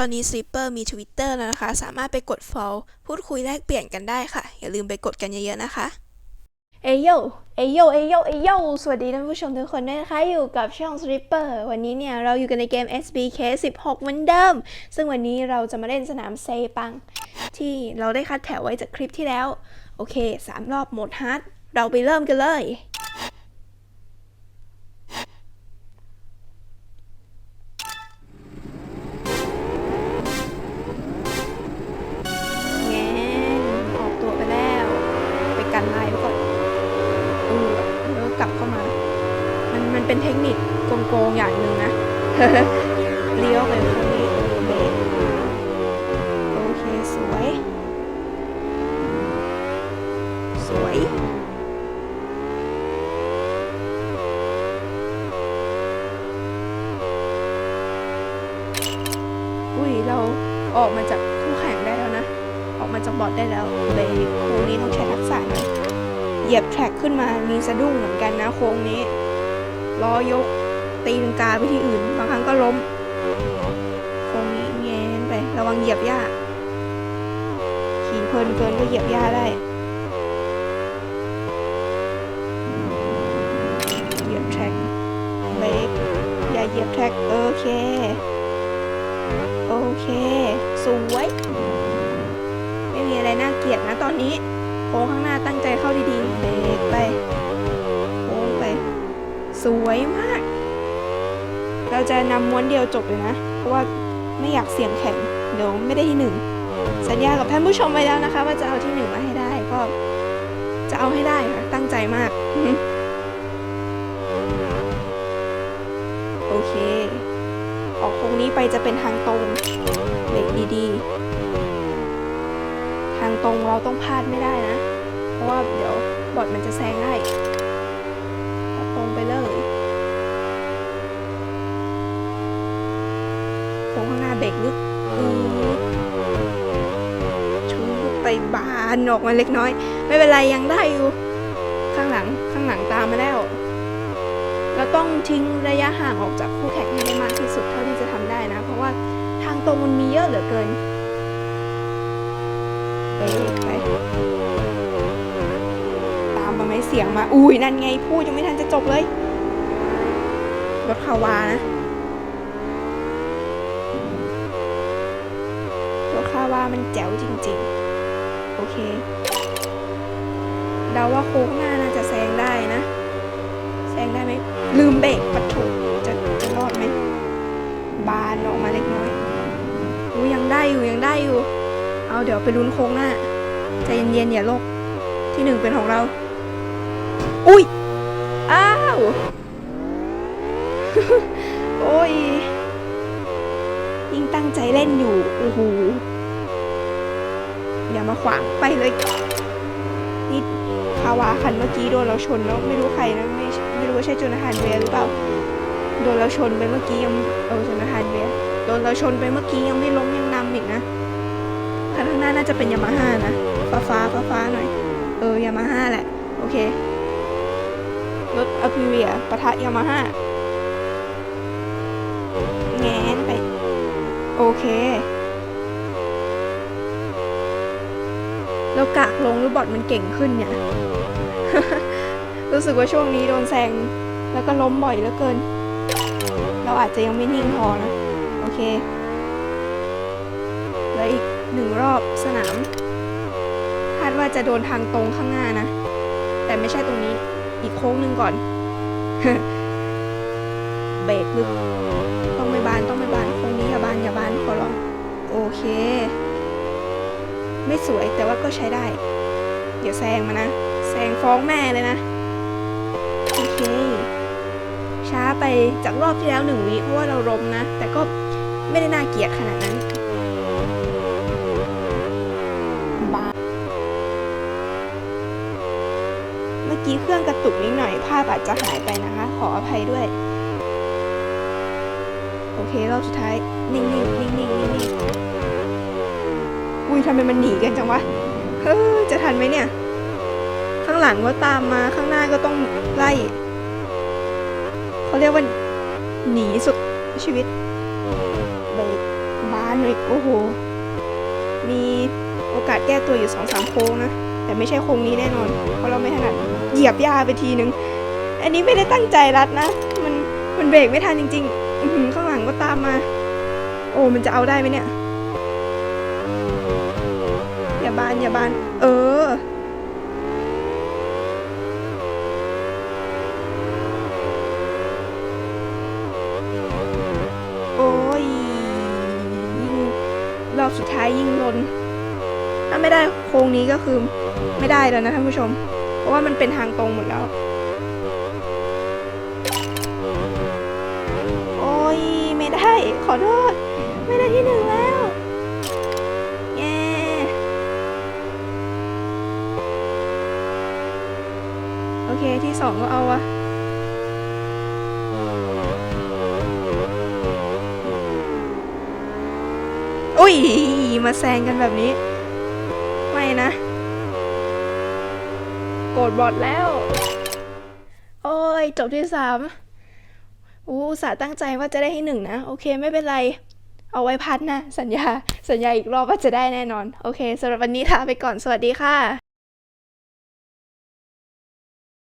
ตอนนี้ Slipper มี Twitter แล้วนะคะ สามารถไปกด follow พูดคุยแลกเปลี่ยนกันได้ค่ะ อย่าลืมไปกดกันเยอะๆนะคะ เอโย เอโย เอโย เอโย สวัสดีท่านผู้ชมทุกคนด้วยนะคะ อยู่กับช่อง Slipper วันนี้เนี่ย เราอยู่กันในเกม SBK 16 เหมือนเดิม ซึ่งวันนี้เราจะมาเล่นสนามเซปัง ที่เราได้คัดแถวไว้จากคลิปที่แล้ว โอเค 3 รอบโหมดฮาร์ด เราไปเริ่มกันเลย กลับเข้ามา มันมันเป็นเทคนิคโกงๆอย่างหนึ่งนะ เลี้ยวไปตรงนี้เบรกโอเคสวย สวยอุ้ยเราออกมาจากคู่แข่งได้แล้วนะ ออกมาจากบอดได้แล้วเลยค้งนี้ต้องใช้ทักษะหน่อย เหยียบแทร็กขึ้นมามีสะดุ้งเหมือนกันนะโค้งนี้ล้อยกตีลังกาไปที่อื่น บางครั้งก็ล้มโค้งนี้แงนไประวังเหยียบหญ้าขี่เพลินเกินก็เหยียบหญ้าได้เหยียบแทร็กเบรกอย่าเหยียบแทร็กโอเคโอเค สวย ไม่มีอะไรน่าเกลียดนะตอนนี้ โค้งข้างหน้าตั้งใจเข้าดีๆเบรกไปโค้งไป สวยมาก เราจะนำม้วนเดียวจบเลยนะ เพราะว่าไม่อยากเสี่ยงแข่งเดี๋ยวไม่ได้ที่หนึ่งสัญญากับท่านผู้ชมไว้แล้วนะคะ ว่าจะเอาที่หนึ่งมาให้ได้ก็จะเอาให้ได้ค่ะ ตั้งใจมากโอเค ออกโค้งนี้ไปจะเป็นทางตรงเบรกดีๆ ตรงเราต้องพลาดไม่ได้นะ เพราะว่าเดี๋ยวบอดมันจะแซงได้ตรงไปเลยโค้งข้างหน้าเบรกลึกชูไปบานออกมาเล็กน้อย ไม่เป็นไรยังได้อยู่ ข้างหลังข้างหลังตามมาแล้ว เราต้องทิ้งระยะห่างออกจากคู่แข่งให้ได้มากที่สุดเท่าที่จะทำได้นะ เพราะว่าทางตรงมันมีเยอะเหลือเกิน ไปไปตามมาไหมเสียงมา อุ้ยนั่นไงพูดยังไม่ทันจะจบเลยรถคาวานะรถคาวามันแจ๋วจริง ๆ โอเคเดาว่าโค้งหน้าน่าจะแซงได้นะ แซงได้ไหมลืมเบรกปัดถูจะจะรอดไหมบานออกมาเล็กน้อยอู้ยังได้อยู่ยังได้อยู่ เอาเดี๋ยวไปลุ้นโค้งหน้าใจเย็นๆอย่าโลกที่หนึ่งเป็นของเรา อุ้ย อ้าว โอ้ย ยิ่งตั้งใจเล่นอยู่ โอ้โห อย่ามาขวางไปเลยนี่คาวาคันเมื่อกี้โดนเราชนแล้วไม่รู้ใครนะไม่ไม่รู้ว่าใช่โจนาธานเวียหรือเปล่า โดนเราชนไปเมื่อกี้ยังเออโจนาธานเวียโดนเราชนไปเมื่อกี้ยังไม่ล้มยังนำอีกนะ คันข้างหน้าน่าจะเป็นยามาฮ่านะ ฟ้าฟ้าฟ้าฟ้าๆหน่อย เออยามาฮ่าแหละ โอเค รถอ p ิเวียปะทะยามาฮ่าแงนไป โอเคแล้วกากลงหรือบอดมันเก่งขึ้นเนี่ย รู้สึกว่าช่วงนี้โดนแซง แล้วก็ล้มบ่อยเหลือเกิน เราอาจจะยังไม่นิ่งพอนะ โอเคเหนึ่งรอบสนามคาดว่าจะโดนทางตรงข้างหน้านะ แต่ไม่ใช่ตรงนี้อีกโค้งหนึ่งก่อน เบรกลึกต้องไม่บานต้องไม่บานโค้งนี้อย่าบานอย่าบานขอร้องโอเค ไม่สวยแต่ว่าก็ใช้ได้อย่าแซงมานะแซงฟ้องแม่เลยนะโอเคช้าไปจากรอบที่แล้วหนึ่งวิเพราะว่าเราล้มนะ แต่ก็ไม่ได้น่าเกลียดขนาดนั้น เมื่อกี้เครื่องกระตุกนิดหน่อย ภาพอาจจะหายไปนะคะ ขออภัยด้วย โอเครอบสุดท้าย นิ่งๆนิ่งๆนิ่งๆนิ่งๆอุ้ยทำไมมันหนีกันจังวะ เฮ้ยจะทันไหมเนี่ย ข้างหลังก็ตามมาข้างหน้าก็ต้องไล่เขาเรียกว่าหนีสุดชีวิตเบรกบานนอีกโอ้โห มีโอกาสแก้ตัวอยู่สองสามโค้งนะ แต่ไม่ใช่โค้งนี้แน่นอน เพราะเราไม่ถนัดเหยียบหญ้าไปทีนึง อันนี้ไม่ได้ตั้งใจรัดนะ มันมันเบรกไม่ทันจริงๆอื้อหือข้างหลังก็ตามมา โอ้มันจะเอาได้ไหมเนี่ย อย่าบานอย่าบาน เออโอ้ยยิ่งรอบสุดท้ายยิ่งลนถ้าไม่ได้โค้งนี้ก็คือไม่ได้แล้วนะท่านผู้ชม เพราะว่ามันเป็นทางตรงหมดแล้ว โอ้ยไม่ได้ ขอโทษ ไม่ได้ที่หนึ่งแล้วแย่โอเคที่สองก็เอาอะอุ้ยมาแซงกันแบบนี้ นะ โกรธบอดแล้ว โอ้ย จบที่สามอู้อุตส่าห์ตั้งใจว่าจะได้ให้หนึ่งนะ โอเคไม่เป็นไร เอาไว้พัดนะ สัญญา สัญญาอีกรอบว่าจะได้แน่นอน โอเคสำหรับวันนี้ลาไปก่อนสวัสดีค่ะ